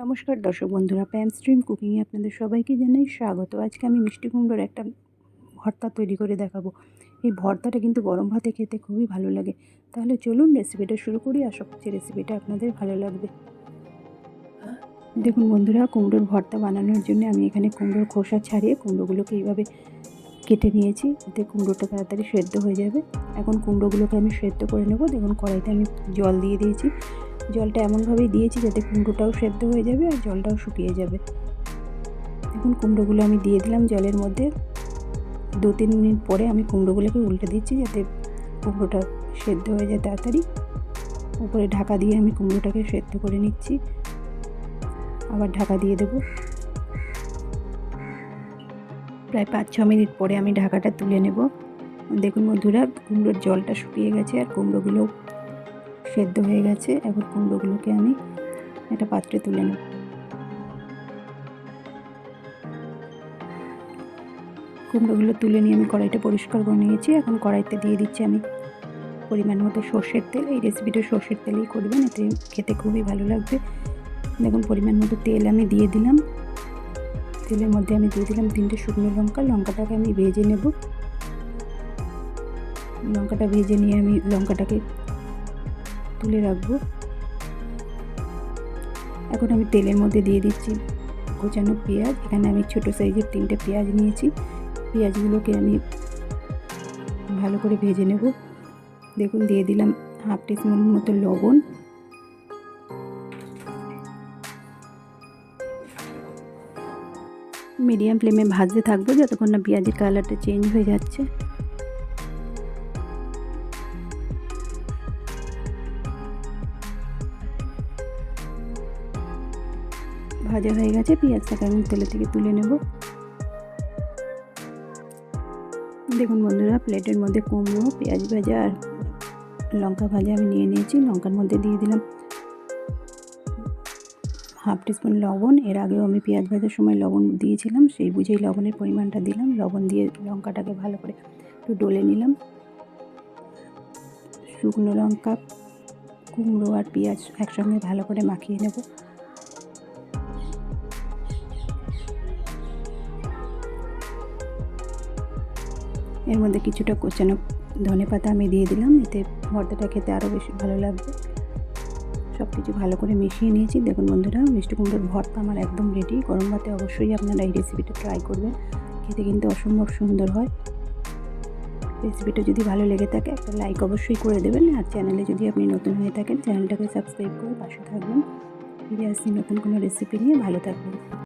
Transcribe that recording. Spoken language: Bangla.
নমস্কার দর্শক বন্ধুরা প্যাম স্ট্রিম কুকিংয়ে আপনাদের সবাইকে জানাই স্বাগত। আজকে আমি মিষ্টি কুমড়োর একটা ভর্তা তৈরি করে দেখাবো। এই ভর্তাটা কিন্তু গরম ভাতে খেতে খুবই ভালো লাগে। তাহলে চলুন রেসিপিটা শুরু করি, আশা করছি রেসিপিটা আপনাদের ভালো লাগবে। দেখুন বন্ধুরা, কুমড়োর ভর্তা বানানোর জন্য আমি এখানে কুমড়োর খোসা ছাড়িয়ে কুমড়োগুলোকে এইভাবে কেটে নিয়েছি। এতে কুমড়োটা তাড়াতাড়ি সেদ্ধ হয়ে যাবে। এখন কুমড়োগুলোকে আমি সেদ্ধ করে নেব। দেখুন কড়াইতে আমি জল দিয়ে দিয়েছি। জলটা এমনভাবেই দিয়েছি যাতে কুমড়োটাও সেদ্ধ হয়ে যাবে আর জলটাও শুকিয়ে যাবে। এখন কুমড়োগুলো আমি দিয়ে দিলাম জলের মধ্যে। দু তিন মিনিট পরে আমি কুমড়োগুলোকে উল্টে দিচ্ছি যাতে কুমড়োটা সেদ্ধ হয়ে যায় তাড়াতাড়ি। উপরে ঢাকা দিয়ে আমি কুমড়োটাকে সেদ্ধ করে নিচ্ছি। আবার ঢাকা দিয়ে দেবো। প্রায় পাঁচ ছ মিনিট পরে আমি ঢাকাটা তুলে নেব। দেখুন বন্ধুরা, কুমড়োর জলটা শুকিয়ে গেছে আর কুমড়োগুলো সেদ্ধ হয়ে গেছে এখন কুমড়োগুলোকে আমি একটা পাত্রে তুলে নেব। কুমড়োগুলো তুলে নিয়ে আমি কড়াইটা পরিষ্কার করে নিয়েছি, এখন কড়াইতে দিয়ে দিচ্ছি আমি পরিমাণ মতো সর্ষের তেল। এই রেসিপিটা সর্ষের তেলেই করবেন, এতে খেতে খুবই ভালো লাগবে। দেখুন, পরিমাণ মতো তেল আমি দিয়ে দিলাম। তেলের মধ্যে আমি দিয়ে দিলাম তিনটে শুকনো লঙ্কা, লঙ্কাটাকে আমি ভেজে নেব। লঙ্কাটা ভেজে নিয়ে আমি লঙ্কাটাকে তুলে রাখব। এখন আমি তেলের মধ্যে দিয়ে দিচ্ছি কোচানো পেঁয়াজ। এখানে আমি ছোটো সাইজের তিনটে পেঁয়াজ নিয়েছি। পেঁয়াজগুলোকে আমি ভালো করে ভেজে নেব। দেখুন, দিয়ে দিলাম হাফ টিস্পুন মতো লবণ। মিডিয়াম ফ্লেমে ভাজতে থাকব, যতক্ষণ না পেঁয়াজের কালারটা চেঞ্জ হয়ে যাচ্ছে। ভাজা হয়ে গেছে, পেঁয়াজটাকে আমি তেলে থেকে তুলে নেব। দেখুন বন্ধুরা, প্লেটের মধ্যে কুমড়ো, পেঁয়াজ ভাজা আর লঙ্কা ভাজা আমি নিয়ে নিয়েছি। লঙ্কার মধ্যে দিয়ে দিলাম হাফ টিস্পুন লবণ। এর আগেও আমি পেঁয়াজ ভাজার সময় লবণ দিয়েছিলাম, সেই বুঝেই লবণের পরিমাণটা দিলাম। লবণ দিয়ে লঙ্কাটাকে ভালো করে একটু ডলে নিলাম। শুকনো লঙ্কা, কুমড়ো আর পেঁয়াজ একসঙ্গে ভালো করে মাখিয়ে নেব। এর মধ্যে কিছুটা কোচানো ধনে পাতা আমি দিয়ে দিলাম, এতে ভর্তাটা খেতে আরও বেশি ভালো লাগবে। সব কিছু ভালো করে মিশিয়ে নিয়েছি। দেখুন বন্ধুরা, মিষ্টি কুমড়োর ভর্তা আমার একদম রেডি গরম ভাতে অবশ্যই আপনারা এই রেসিপিটা ট্রাই করবেন। খেতে কিন্তু অসম্ভব সুন্দর হয়। রেসিপিটা যদি ভালো লেগে থাকে, একটা লাইক অবশ্যই করে দেবেন। আর চ্যানেলে যদি আপনি নতুন হয়ে থাকেন চ্যানেলটাকে সাবস্ক্রাইব করে পাশে থাকবেন। ফিরে আসছি নতুন কোনো রেসিপি নিয়ে। ভালো থাকবেন।